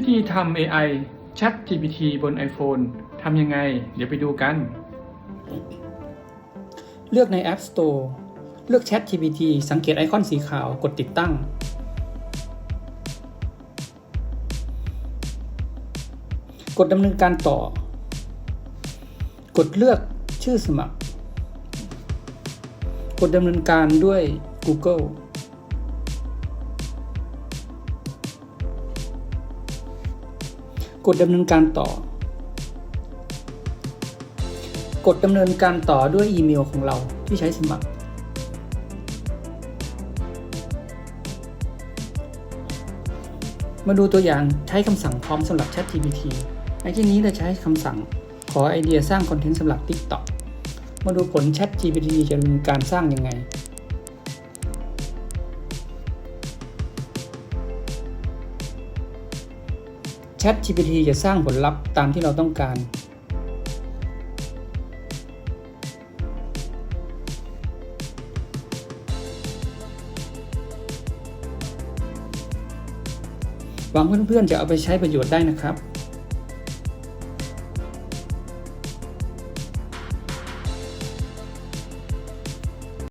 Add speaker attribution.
Speaker 1: วิธีทำ AI Chat GPT บน iPhone ทำยังไง เดี๋ยวไปดูกัน
Speaker 2: เลือกใน App Store เลือก Chat GPT สังเกตไอคอนสีขาวกดติดตั้ง กดดำเนินการต่อ กดเลือกชื่อสมัคร กดดำเนินการด้วย Google กดดำเนินการต่อ กดดำเนินการต่อด้วยอีเมลของเราที่ใช้สมัคร มาดูตัวอย่างใช้คำสั่งพร้อมสำหรับ ChatGPT ในที่นี้เราใช้คำสั่งขอไอเดียสร้างคอนเทนต์สำหรับ TikTok มาดูผล ChatGPT จะดำเนินการสร้างยังไง ChatGPT จะสร้างผลลัพธ์ตามที่เราต้องการ หวังเพื่อนๆจะเอาไปใช้ประโยชน์ได้นะครับ